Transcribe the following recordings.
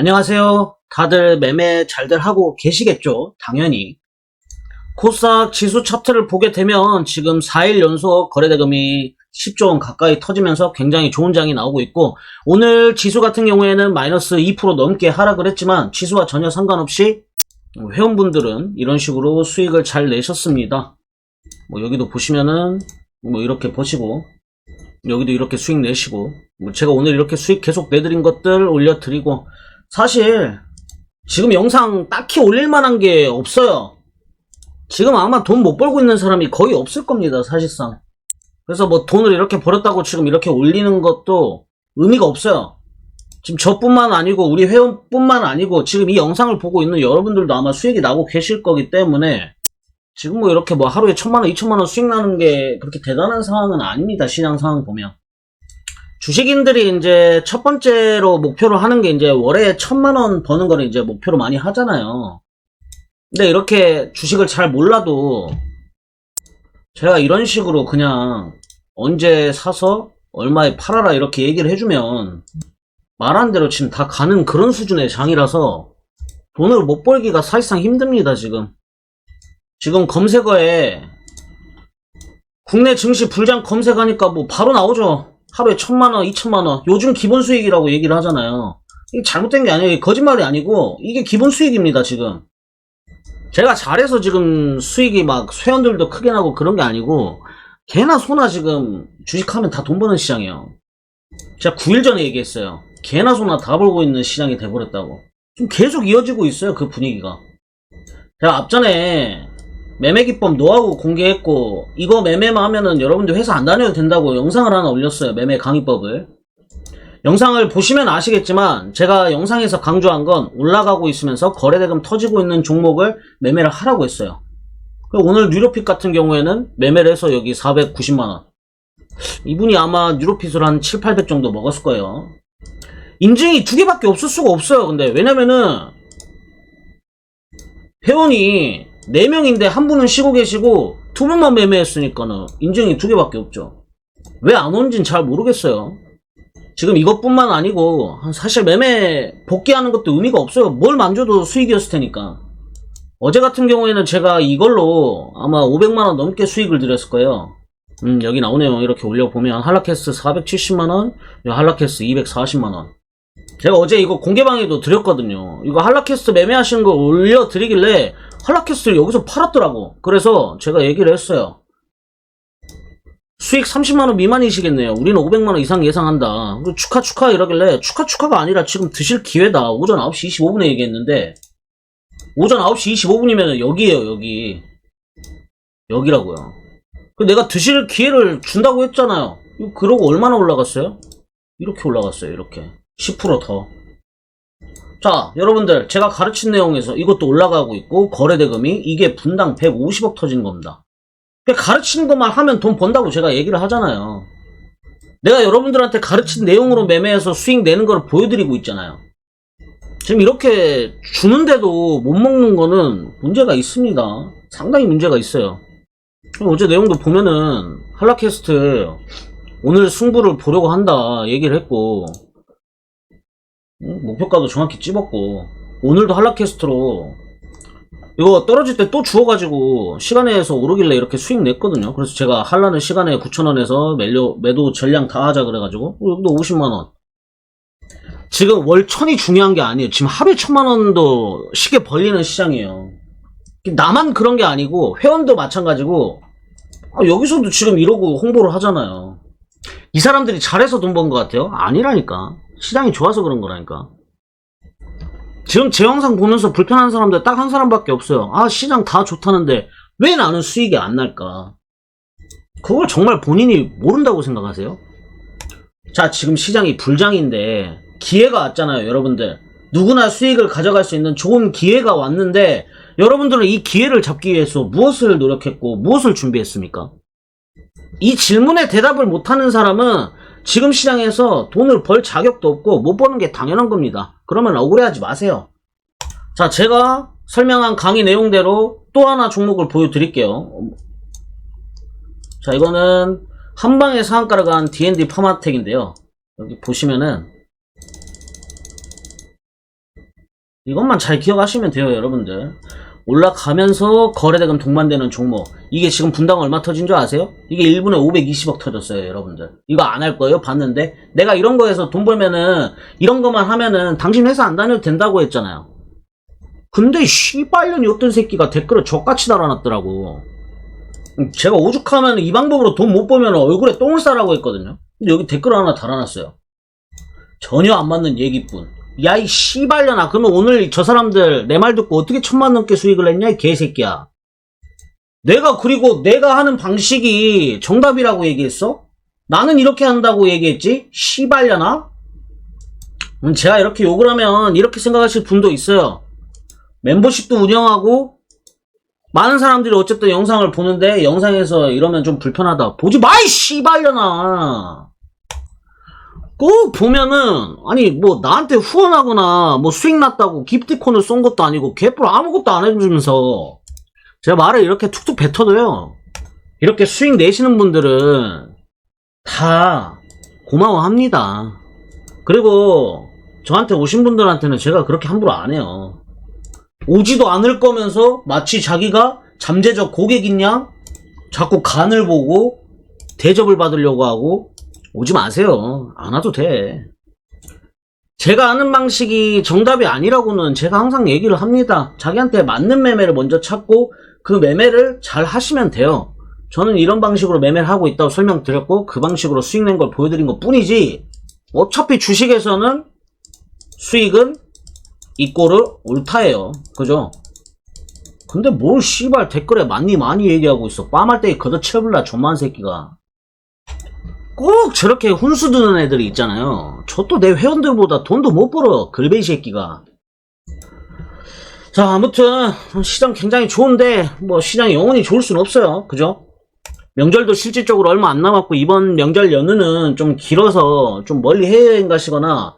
안녕하세요. 다들 매매 잘들 하고 계시겠죠? 당연히. 코스닥 지수 차트를 보게 되면 지금 4일 연속 거래대금이 10조 원 가까이 터지면서 굉장히 좋은 장이 나오고 있고 오늘 지수 같은 경우에는 마이너스 2% 넘게 하락을 했지만 지수와 전혀 상관없이 회원분들은 이런 식으로 수익을 잘 내셨습니다. 뭐 여기도 보시면은 뭐 이렇게 보시고 여기도 이렇게 수익 내시고 뭐 제가 오늘 이렇게 수익 계속 내드린 것들 올려드리고 사실 지금 영상 딱히 올릴 만한 게 없어요. 지금 아마 돈 못 벌고 있는 사람이 거의 없을 겁니다, 사실상. 그래서 뭐 돈을 이렇게 벌었다고 지금 이렇게 올리는 것도 의미가 없어요. 지금 저뿐만 아니고 우리 회원뿐만 아니고 지금 이 영상을 보고 있는 여러분들도 아마 수익이 나고 계실 거기 때문에 지금 뭐 이렇게 뭐 하루에 천만 원, 이천만 원 수익 나는 게 그렇게 대단한 상황은 아닙니다. 시장 상황 보면. 주식인들이 이제 첫 번째로 목표로 하는 게 이제 월에 천만 원 버는 거를 이제 목표로 많이 하잖아요. 근데 이렇게 주식을 잘 몰라도 제가 이런 식으로 그냥 언제 사서 얼마에 팔아라 이렇게 얘기를 해주면 말한 대로 지금 다 가는 그런 수준의 장이라서 돈을 못 벌기가 사실상 힘듭니다, 지금. 지금 검색어에 국내 증시 불장 검색하니까 뭐 바로 나오죠. 하루에 천만 원, 이천만 원. 요즘 기본 수익이라고 얘기를 하잖아요. 이게 잘못된 게 아니에요. 거짓말이 아니고 이게 기본 수익입니다, 지금. 제가 잘해서 지금 수익이 막 회원들도 크게 나고 그런 게 아니고 개나 소나 지금 주식하면 다 돈 버는 시장이에요. 제가 9일 전에 얘기했어요. 개나 소나 다 벌고 있는 시장이 돼버렸다고. 좀 계속 이어지고 있어요, 그 분위기가. 제가 앞전에 매매 기법 노하우 공개했고 이거 매매만 하면은 여러분들 회사 안 다녀도 된다고 영상을 하나 올렸어요. 매매 강의법을. 영상을 보시면 아시겠지만 제가 영상에서 강조한 건 올라가고 있으면서 거래대금 터지고 있는 종목을 매매를 하라고 했어요. 오늘 뉴로핏 같은 경우에는 매매를 해서 여기 490만원. 이분이 아마 뉴로핏을 한 7, 800 정도 먹었을 거예요. 인증이 두 개밖에 없을 수가 없어요. 근데 왜냐면은 회원이 4명인데 한 분은 쉬고 계시고 두 분만 매매했으니까는 인증이 두 개밖에 없죠. 왜 안 온진 잘 모르겠어요. 지금 이것뿐만 아니고 사실 매매 복귀하는 것도 의미가 없어요. 뭘 만져도 수익이었을 테니까. 어제 같은 경우에는 제가 이걸로 아마 500만원 넘게 수익을 드렸을 거예요. 음, 여기 나오네요. 이렇게 올려보면 한라캐스 470만원, 한라캐스 240만원. 제가 어제 이거 공개방에도 드렸거든요. 이거 한라캐스트 매매하시는 거 올려드리길래 한라캐스트를 여기서 팔았더라고. 그래서 제가 얘기를 했어요. 수익 30만원 미만이시겠네요. 우리는 500만원 이상 예상한다. 축하 축하 이러길래 축하 축하가 아니라 지금 드실 기회다. 오전 9시 25분에 얘기했는데 오전 9시 25분이면 여기에요 여기. 여기라고요. 그 내가 드실 기회를 준다고 했잖아요. 그러고 얼마나 올라갔어요? 이렇게 올라갔어요. 이렇게. 10% 더. 자, 여러분들, 제가 가르친 내용에서 이것도 올라가고 있고, 거래대금이 이게 분당 150억 터지는 겁니다. 그러니까 가르치는 것만 하면 돈 번다고 제가 얘기를 하잖아요. 내가 여러분들한테 가르친 내용으로 매매해서 수익 내는 걸 보여드리고 있잖아요. 지금 이렇게 주는데도 못 먹는 거는 문제가 있습니다. 상당히 문제가 있어요. 어제 내용도 보면은, 한라캐스트, 오늘 승부를 보려고 한다 얘기를 했고, 음, 목표가도 정확히 찝었고. 오늘도 한라캐스트로. 이거 떨어질 때 또 주워가지고 시간에서 오르길래 이렇게 수익 냈거든요. 그래서 제가 한라는 시간에 9천원에서 매도, 매도 전량 다 하자 그래가지고. 여기도 50만원. 지금 월 천이 중요한 게 아니에요. 지금 하루에 천만 원도 쉽게 벌리는 시장이에요. 나만 그런 게 아니고 회원도 마찬가지고. 아, 여기서도 지금 이러고 홍보를 하잖아요. 이 사람들이 잘해서 돈 번 것 같아요? 아니라니까 시장이 좋아서 그런 거라니까. 지금 제 영상 보면서 불편한 사람들 딱 한 사람밖에 없어요. 아, 시장 다 좋다는데 왜 나는 수익이 안 날까? 그걸 정말 본인이 모른다고 생각하세요? 자, 지금 시장이 불장인데 기회가 왔잖아요, 여러분들. 누구나 수익을 가져갈 수 있는 좋은 기회가 왔는데 여러분들은 이 기회를 잡기 위해서 무엇을 노력했고 무엇을 준비했습니까? 이 질문에 대답을 못하는 사람은 지금 시장에서 돈을 벌 자격도 없고 못 버는 게 당연한 겁니다. 그러면 억울해하지 마세요. 자, 제가 설명한 강의 내용대로 또 하나 종목을 보여드릴게요. 자, 이거는 한방에 상한가를 간 D&D 파마텍인데요. 여기 보시면은 이것만 잘 기억하시면 돼요, 여러분들. 올라가면서 거래대금 동반되는 종목. 이게 지금 분당 얼마 터진 줄 아세요? 이게 1분에 520억 터졌어요, 여러분들. 이거 안 할 거예요? 봤는데? 내가 이런 거에서 돈 벌면은, 이런 것만 하면은, 당신 회사 안 다녀도 된다고 했잖아요. 근데, 씨발년이 어떤 새끼가 댓글을 족같이 달아놨더라고. 제가 오죽하면 이 방법으로 돈 못 벌면 얼굴에 똥을 싸라고 했거든요. 근데 여기 댓글 하나 달아놨어요. 전혀 안 맞는 얘기뿐. 야, 이 씨발년아. 그러면 오늘 저 사람들 내 말 듣고 어떻게 천만 넘게 수익을 냈냐, 이 개새끼야. 내가, 그리고 내가 하는 방식이 정답이라고 얘기했어? 나는 이렇게 한다고 얘기했지? 씨발년아? 음, 제가 이렇게 욕을 하면 이렇게 생각하실 분도 있어요. 멤버십도 운영하고, 많은 사람들이 어쨌든 영상을 보는데, 영상에서 이러면 좀 불편하다. 보지 마, 이 씨발년아! 꼭 보면은 아니 뭐 나한테 후원하거나 뭐 수익 났다고 기프티콘을 쏜 것도 아니고 개뿔 아무것도 안 해주면서 제가 말을 이렇게 툭툭 뱉어도요 이렇게 수익 내시는 분들은 다 고마워합니다. 그리고 저한테 오신 분들한테는 제가 그렇게 함부로 안 해요. 오지도 않을 거면서 마치 자기가 잠재적 고객인 양 자꾸 간을 보고 대접을 받으려고 하고 오지 마세요. 안 와도 돼. 제가 아는 방식이 정답이 아니라고는 제가 항상 얘기를 합니다. 자기한테 맞는 매매를 먼저 찾고 그 매매를 잘 하시면 돼요. 저는 이런 방식으로 매매를 하고 있다고 설명드렸고 그 방식으로 수익 낸 걸 보여드린 것 뿐이지 어차피 주식에서는 수익은 이꼬르 옳다예요. 그죠? 근데 뭘 씨발 댓글에 많이 많이 얘기하고 있어. 빰할 때 걷어채울라 존만 새끼가. 꼭 저렇게 훈수 두는 애들이 있잖아요. 저 또 내 회원들보다 돈도 못 벌어. 글베이 새끼가. 자, 아무튼 시장 굉장히 좋은데 뭐 시장이 영원히 좋을 순 없어요. 그죠? 명절도 실질적으로 얼마 안 남았고 이번 명절 연휴는 좀 길어서 좀 멀리 해외여행 가시거나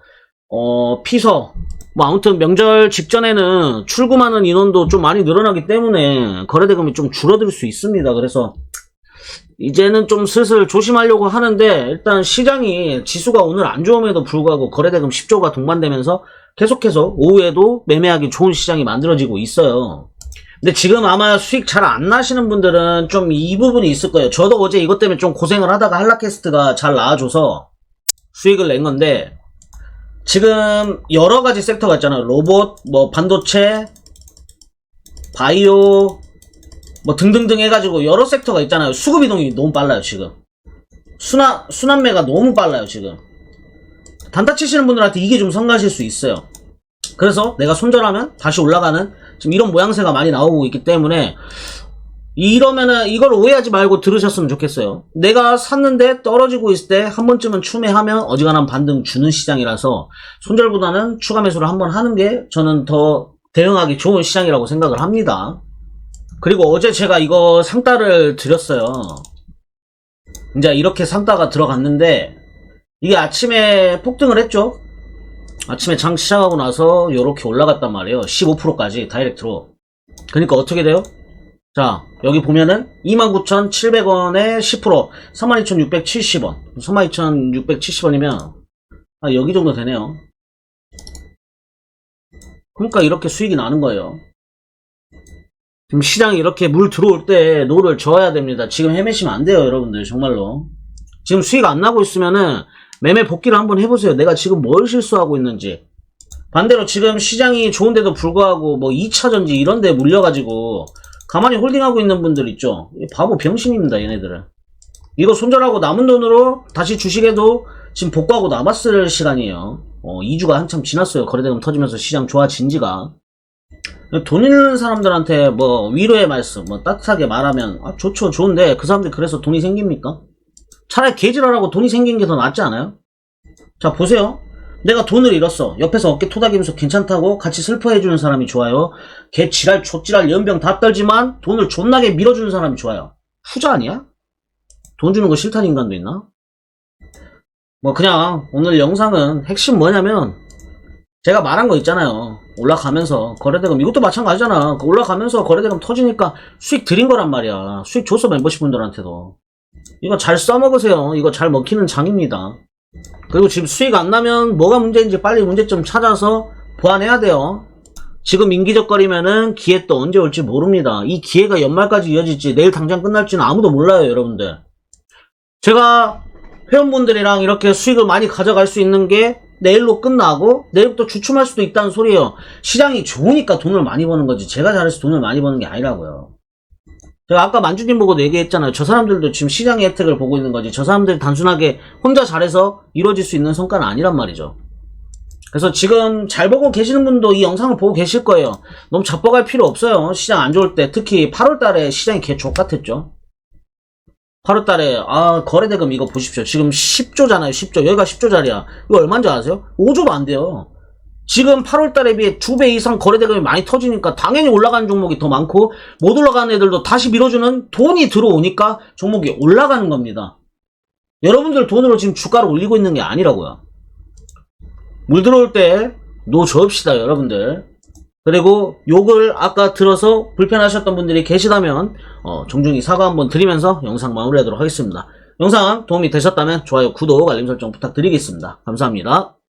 어 피서 뭐 아무튼 명절 직전에는 출금하는 인원도 좀 많이 늘어나기 때문에 거래대금이 좀 줄어들 수 있습니다. 그래서 이제는 좀 슬슬 조심하려고 하는데 일단 시장이 지수가 오늘 안 좋음에도 불구하고 거래대금 10조가 동반되면서 계속해서 오후에도 매매하기 좋은 시장이 만들어지고 있어요. 근데 지금 아마 수익 잘 안 나시는 분들은 좀 이 부분이 있을 거예요. 저도 어제 이것 때문에 좀 고생을 하다가 한라캐스트가 잘 나와줘서 수익을 낸 건데 지금 여러 가지 섹터가 있잖아요. 로봇, 뭐 반도체, 바이오, 뭐 등등등 해가지고 여러 섹터가 있잖아요. 수급 이동이 너무 빨라요, 지금. 순환, 순환매가 너무 빨라요, 지금. 단타 치시는 분들한테 이게 좀 성가실 수 있어요. 그래서 내가 손절하면 다시 올라가는 지금 이런 모양새가 많이 나오고 있기 때문에 이러면은 이걸 오해하지 말고 들으셨으면 좋겠어요. 내가 샀는데 떨어지고 있을 때 한 번쯤은 추매하면 어지간한 반등 주는 시장이라서 손절보다는 추가 매수를 한 번 하는 게 저는 더 대응하기 좋은 시장이라고 생각을 합니다. 그리고 어제 제가 이거 상따를 드렸어요. 이제 이렇게 상따가 들어갔는데 이게 아침에 폭등을 했죠. 아침에 장 시작하고 나서 이렇게 올라갔단 말이에요. 15%까지 다이렉트로. 그러니까 어떻게 돼요? 자 여기 보면은 29,700원에 10% 32,670원 32,670원이면 아, 여기 정도 되네요. 그러니까 이렇게 수익이 나는 거예요. 지금 시장이 이렇게 물 들어올 때 노를 저어야 됩니다. 지금 헤매시면 안 돼요, 여러분들. 정말로. 지금 수익 안 나고 있으면은 매매 복귀를 한번 해보세요. 내가 지금 뭘 실수하고 있는지. 반대로 지금 시장이 좋은데도 불구하고 뭐 2차전지 이런 데 물려가지고 가만히 홀딩하고 있는 분들 있죠. 바보 병신입니다, 얘네들은. 이거 손절하고 남은 돈으로 다시 주식에도 지금 복구하고 남았을 시간이에요. 어, 2주가 한참 지났어요. 거래대금 터지면서 시장 좋아진 지가. 돈 있는 사람들한테 뭐 위로의 말씀, 뭐 따뜻하게 말하면 아, 좋죠, 좋은데 그 사람들 그래서 돈이 생깁니까? 차라리 개지랄하고 돈이 생긴 게 더 낫지 않아요? 자 보세요. 내가 돈을 잃었어. 옆에서 어깨 토닥이면서 괜찮다고 같이 슬퍼해주는 사람이 좋아요. 개 지랄, 족지랄, 연병 다 떨지만 돈을 존나게 밀어주는 사람이 좋아요. 후자 아니야? 돈 주는 거 싫다는 인간도 있나? 뭐 그냥 오늘 영상은 핵심 뭐냐면 제가 말한 거 있잖아요. 올라가면서 거래대금 이것도 마찬가지잖아. 그 올라가면서 거래대금 터지니까 수익 드린 거란 말이야. 수익 줬어 멤버십 분들한테도. 이거 잘 써먹으세요. 이거 잘 먹히는 장입니다. 그리고 지금 수익 안 나면 뭐가 문제인지 빨리 문제점 찾아서 보완해야 돼요. 지금 인기적거리면은 기회 또 언제 올지 모릅니다. 이 기회가 연말까지 이어질지 내일 당장 끝날지는 아무도 몰라요, 여러분들. 제가 회원분들이랑 이렇게 수익을 많이 가져갈 수 있는 게 내일로 끝나고 내일부터 주춤할 수도 있다는 소리예요. 시장이 좋으니까 돈을 많이 버는 거지. 제가 잘해서 돈을 많이 버는 게 아니라고요. 제가 아까 만주님 보고도 얘기했잖아요. 저 사람들도 지금 시장의 혜택을 보고 있는 거지. 저 사람들이 단순하게 혼자 잘해서 이루어질 수 있는 성과는 아니란 말이죠. 그래서 지금 잘 보고 계시는 분도 이 영상을 보고 계실 거예요. 너무 자뻑할 필요 없어요. 시장 안 좋을 때 특히 8월 달에 시장이 개 족같았죠. 8월 달에 아 거래대금 이거 보십시오. 지금 10조잖아요. 10조. 여기가 10조짜리야. 이거 얼마인지 아세요? 5조도 안 돼요. 지금 8월 달에 비해 2배 이상 거래대금이 많이 터지니까 당연히 올라가는 종목이 더 많고 못 올라가는 애들도 다시 밀어주는 돈이 들어오니까 종목이 올라가는 겁니다. 여러분들 돈으로 지금 주가를 올리고 있는 게 아니라고요. 물 들어올 때 노 저읍시다 여러분들 그리고 욕을 아까 들어서 불편하셨던 분들이 계시다면 어, 정중히 사과 한번 드리면서 영상 마무리하도록 하겠습니다. 영상 도움이 되셨다면 좋아요 구독 알림 설정 부탁드리겠습니다. 감사합니다